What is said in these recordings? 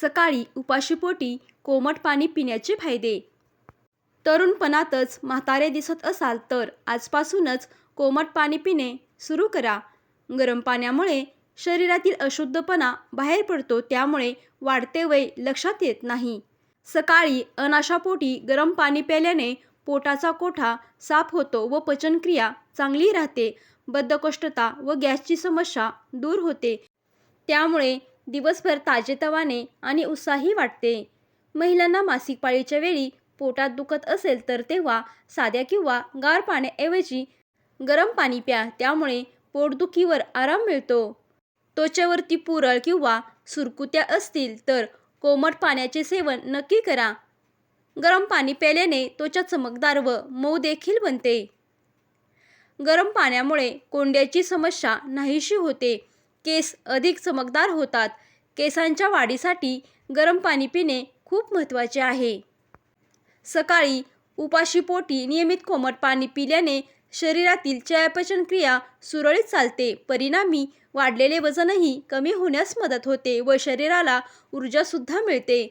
सकाळी उपाशीपोटी कोमट पाणी पिण्याचे फायदे. तरुणपणातच म्हातारे दिसत असाल तर आजपासूनच कोमट पाणी पिणे सुरू करा. गरम पाण्यामुळे शरीरातील अशुद्धपणा बाहेर पडतो त्यामुळे वाढते वय लक्षात येत नाही. सकाळी अनाशापोटी गरम पाणी प्यायल्याने पोटाचा कोठा साफ होतो व पचनक्रिया चांगली राहते. बद्धकोष्ठता व गॅसची समस्या दूर होते. त्यामुळे दिवसभर ताजेतवाने आणि उत्साही वाटते. महिलांना मासिक पाळीच्या वेळी पोटात दुखत असेल तर तेव्हा साध्या किंवा गार पाण्याऐवजी गरम पाणी प्या त्यामुळे पोटदुखीवर आराम मिळतो. त्वचेवरती पुरळ किंवा सुरकुत्या असतील तर कोमट पाण्याचे सेवन नक्की करा. गरम पाणी प्यायल्याने त्वचा चमकदार व मऊ देखील बनते. गरम पाण्यामुळे कोंड्याची समस्या नाहीशी होते. केस अधिक चमकदार होतात. केसांच्या वाढीसाठी गरम पाणी पिणे खूप महत्त्वाचे आहे. सकाळी उपाशीपोटी नियमित कोमट पाणी पिल्याने शरीरातील चयापचन क्रिया सुरळीत चालते. परिणामी वाढलेले वजनही कमी होण्यास मदत होते व शरीराला ऊर्जासुद्धा मिळते.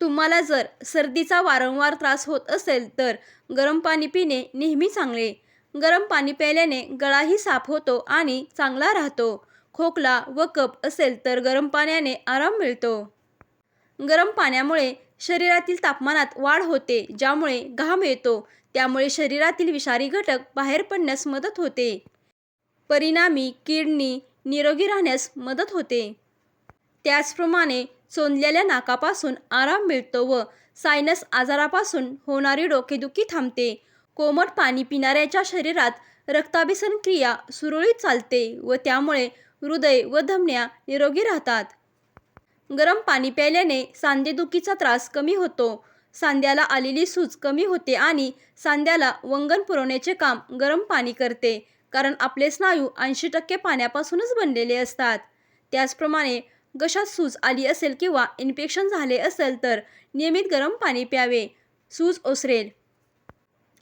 तुम्हाला जर सर्दीचा वारंवार त्रास होत असेल तर गरम पाणी पिणे नेहमी चांगले. गरम पाणी प्यायल्याने गळाही साफ होतो आणि चांगला राहतो. खोकला व कप असेल तर गरम पाण्याने आराम मिळतो. गरम पाण्यामुळे शरीरातील तापमानात वाढ होते ज्यामुळे घाम येतो. त्यामुळे शरीरातील विषारी घटक बाहेर पडण्यास मदत होते. परिणामी किडनी निरोगी राहण्यास मदत होते. त्याचप्रमाणे चोंदलेल्या नाकापासून आराम मिळतो व सायनस आजारापासून होणारी डोकेदुखी थांबते. कोमट पाणी पिणाऱ्याच्या शरीरात रक्ताभिसन क्रिया सुरळीत चालते व त्यामुळे हृदय व धमन्या निरोगी राहतात. गरम पाणी प्यायल्याने सांधेदुखीचा त्रास कमी होतो. सांध्याला आलेली सूज कमी होते आणि सांध्याला वंगण पुरवण्याचे काम गरम पाणी करते कारण आपले स्नायू ऐंशी टक्के पाण्यापासूनच बनलेले असतात. त्याचप्रमाणे घशात सूज आली असेल किंवा इन्फेक्शन झाले असेल तर नियमित गरम पाणी प्यावे सूज ओसरेल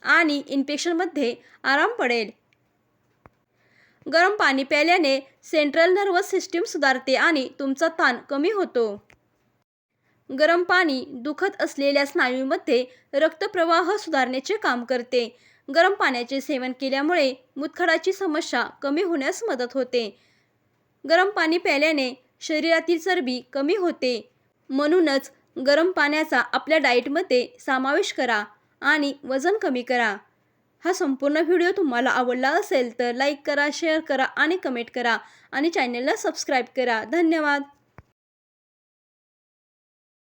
आणि इन्फेक्शनमध्ये आराम पडेल. गरम पाणी प्यायल्याने सेंट्रल नर्वस सिस्टीम सुधारते आणि तुमचा ताण कमी होतो. गरम पाणी दुखत असलेल्या स्नायूमध्ये रक्तप्रवाह सुधारण्याचे काम करते. गरम पाण्याचे सेवन केल्यामुळे मुतखडाची समस्या कमी होण्यास मदत होते. गरम पाणी प्यायल्याने शरीरातील चरबी कमी होते. म्हणूनच गरम पाण्याचा आपल्या डाएटमध्ये समावेश करा आणि वजन कमी करा. हा संपूर्ण व्हिडिओ तुम्हाला आवडला असेल तर लाईक करा शेअर करा आणि कमेंट करा. आणि चॅनलला सबस्क्राईब करा. धन्यवाद.